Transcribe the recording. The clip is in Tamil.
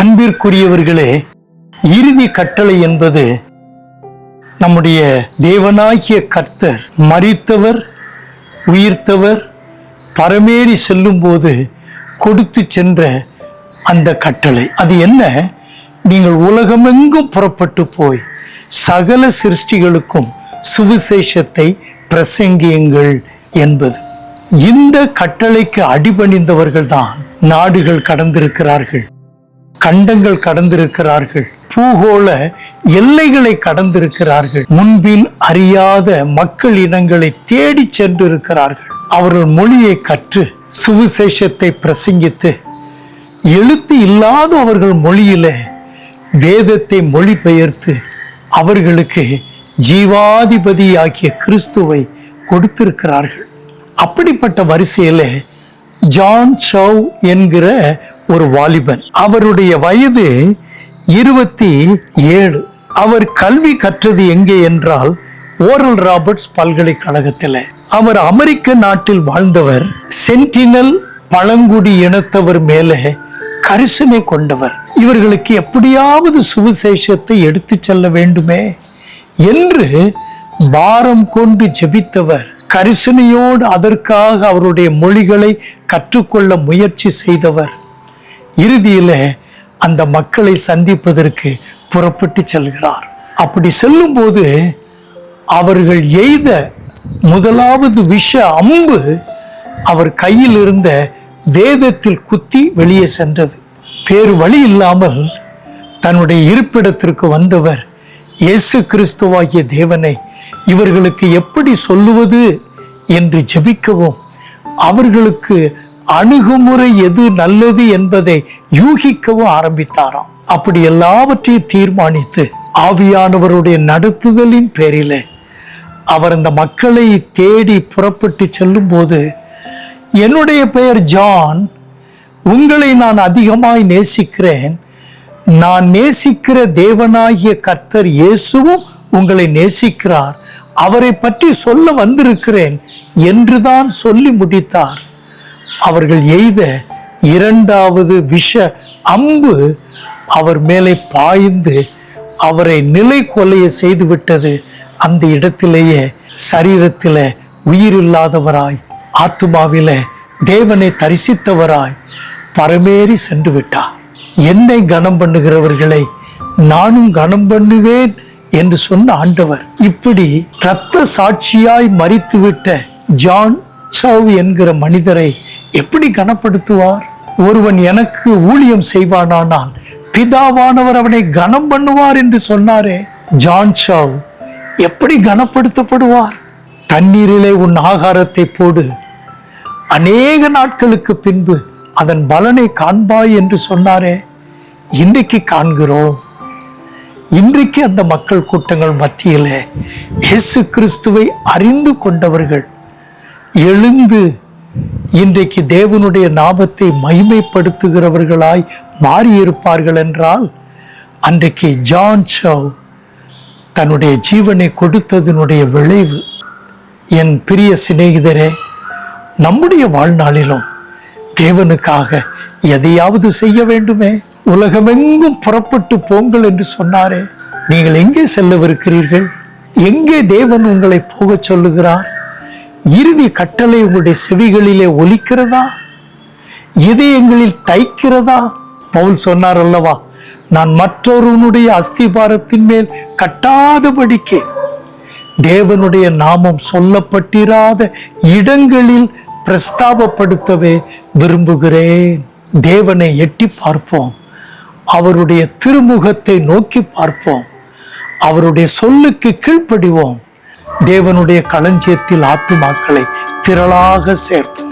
அன்பிற்குரியவர்களே இறுதி கட்டளை என்பது நம்முடைய தேவனாகிய கர்த்தர் மறித்தவர் உயிர்த்தவர் பரமேறி செல்லும்போது கொடுத்து சென்ற அந்த கட்டளை. அது என்ன? நீங்கள் உலகமெங்கும் புறப்பட்டு போய் சகல சிருஷ்டிகளுக்கும் சுவிசேஷத்தை பிரசங்கியுங்கள் என்பது. இந்த கட்டளைக்கு அடிபணிந்தவர்கள் தான் நாடுகள் கடந்திருக்கிறார்கள். கண்டங்கள் கடந்திருக்கிறார்கள். பூகோள எல்லைகளை கடந்திருக்கிறார்கள். முன்பின் அறியாத மக்கள் இனங்களை தேடி சென்றிருக்கிறார்கள். அவர்கள் மொழியை கற்று சுவிசேஷத்தை பிரசங்கித்து எழுத்து இல்லாத அவர்கள் மொழியில வேதத்தை மொழிபெயர்த்து அவர்களுக்கு ஜீவாதிபதியாகிய கிறிஸ்துவை கொடுத்திருக்கிறார்கள். அப்படிப்பட்ட வரிசையில ஜான் சவ் என்கிற ஒரு வாலிபன். அவருடைய வயது இருபத்தி ஏழு. அவர் கல்வி கற்றது எங்கே என்றால் ஓரல் ராபர்ட்ஸ் பல்கலைக்கழகத்தில். அவர் அமெரிக்க நாட்டில் வாழ்ந்தவர் சென்டினல் பழங்குடி இனத்தவர் மேலே கரிசனை கொண்டவர். இவர்களுக்கு எப்படியாவது சுவிசேஷத்தை எடுத்து செல்ல வேண்டுமே என்று பாரம் கொண்டு ஜெபித்தவர். கரிசனையோடு அதற்காக அவருடைய மொழிகளை கற்றுக்கொள்ள முயற்சி செய்தவர். இறுதியில அந்த மக்களை சந்திப்பதற்கு புறப்பட்டு செல்கிறார். அப்படி செல்லும்போது அவர்கள் எய்த முதலாவது விஷ அம்பு அவர் கையில் இருந்த வேதத்தில் குத்தி வெளியே சென்றது. வேறு வழி இல்லாமல் தன்னுடைய இருப்பிடத்திற்கு வந்தவர் இயேசு கிறிஸ்துவாகிய தேவனை இவர்களுக்கு எப்படி சொல்லுவது என்று ஜெபிக்கவும் அவர்களுக்கு அணுகுமுறை எது நல்லது என்பதை யூகிக்கவும் ஆரம்பித்தாராம். அப்படி எல்லாவற்றையும் தீர்மானித்து ஆவியானவருடைய நடத்துதலின் பேரில் அவர் அந்த மக்களை தேடி புறப்பட்டு செல்லும்போது என்னுடைய பெயர் ஜான் உங்களை நான் அதிகமாய் நேசிக்கிறேன். நான் நேசிக்கிற தேவனாகிய கர்த்தர் இயேசுவும் உங்களை நேசிக்கிறார். அவரை பற்றி சொல்ல வந்திருக்கிறேன் என்றுதான் சொல்லி முடித்தார். அவர்கள் எய்த இரண்டாவது விஷ அம்பு அவர் மேலே பாய்ந்து அவரை நிலை கொலைய செய்து விட்டது அந்த இடத்திலேயே சரீரத்தில் உயிரில்லாதவராய் ஆத்துமாவில தேவனை தரிசித்தவராய் பரமேறி சென்று விட்டார் என்னை கனம் பண்ணுகிறவர்களை நானும் கனம் பண்ணுவேன் என்று சொன்ன ஆண்டவர் இப்படி இரத்த சாட்சியாய் மறித்துவிட்ட ஜான் சாவு என்கிற மனிதரை எப்படி கனப்படுத்துவார்? ஒருவன் எனக்கு ஊழியம் செய்வானானால் பிதாவானவர் அவனை கனம் பண்ணுவார் என்று சொன்னாரே. ஜான் சாவ் எப்படி கனப்படுத்தப்படுவார்? தண்ணீரிலே உன் ஆகாரத்தை போடு. அநேக நாட்களுக்கு பின்பு அதன் பலனை காண்பாய் என்று சொன்னாரே. இன்றைக்கு காண்கிறோம். இன்றைக்கு அந்த மக்கள் கூட்டங்கள் மத்தியிலே இயேசு கிறிஸ்துவை அறிந்து கொண்டவர்கள் எழுந்து இன்றைக்கு தேவனுடைய நாமத்தை மகிமைப்படுத்துகிறவர்களாய் மாறியிருப்பார்கள் என்றால் அன்றைக்கு ஜான் சவ் தன்னுடைய ஜீவனை கொடுத்ததனுடைய விளைவு. என் பிரிய சிநேகிதரே நம்முடைய வாழ்நாளிலும் தேவனுக்காக எதையாவது செய்ய வேண்டுமே? உலகமெங்கும் புறப்பட்டு போங்கள் என்று சொன்னாரே. நீங்கள் எங்கே செல்லவிருக்கிறீர்கள்? எங்கே தேவன் உங்களை போகச் சொல்லுகிறார்? இறுதி கட்டளை உங்களுடைய செவிகளிலே ஒலிக்கிறதா? இதயங்களில் தைக்கிறதா? பவுல் சொன்னார் அல்லவா நான் மற்றொருவனுடைய அஸ்திபாரத்தின் மேல் கட்டாதபடிக்கு தேவனுடைய நாமம் சொல்லப்பட்டிராத இடங்களில் பிரஸ்தாபப்படுத்தவே விரும்புகிறேன். தேவனை எட்டி பார்ப்போம் அவருடைய திருமுகத்தை நோக்கி பார்ப்போம் அவருடைய சொல்லுக்கு கீழ்ப்படிவோம். தேவனுடைய களஞ்சியத்தில் ஆத்துமாக்களை திரளாக சேர்ப்போம்.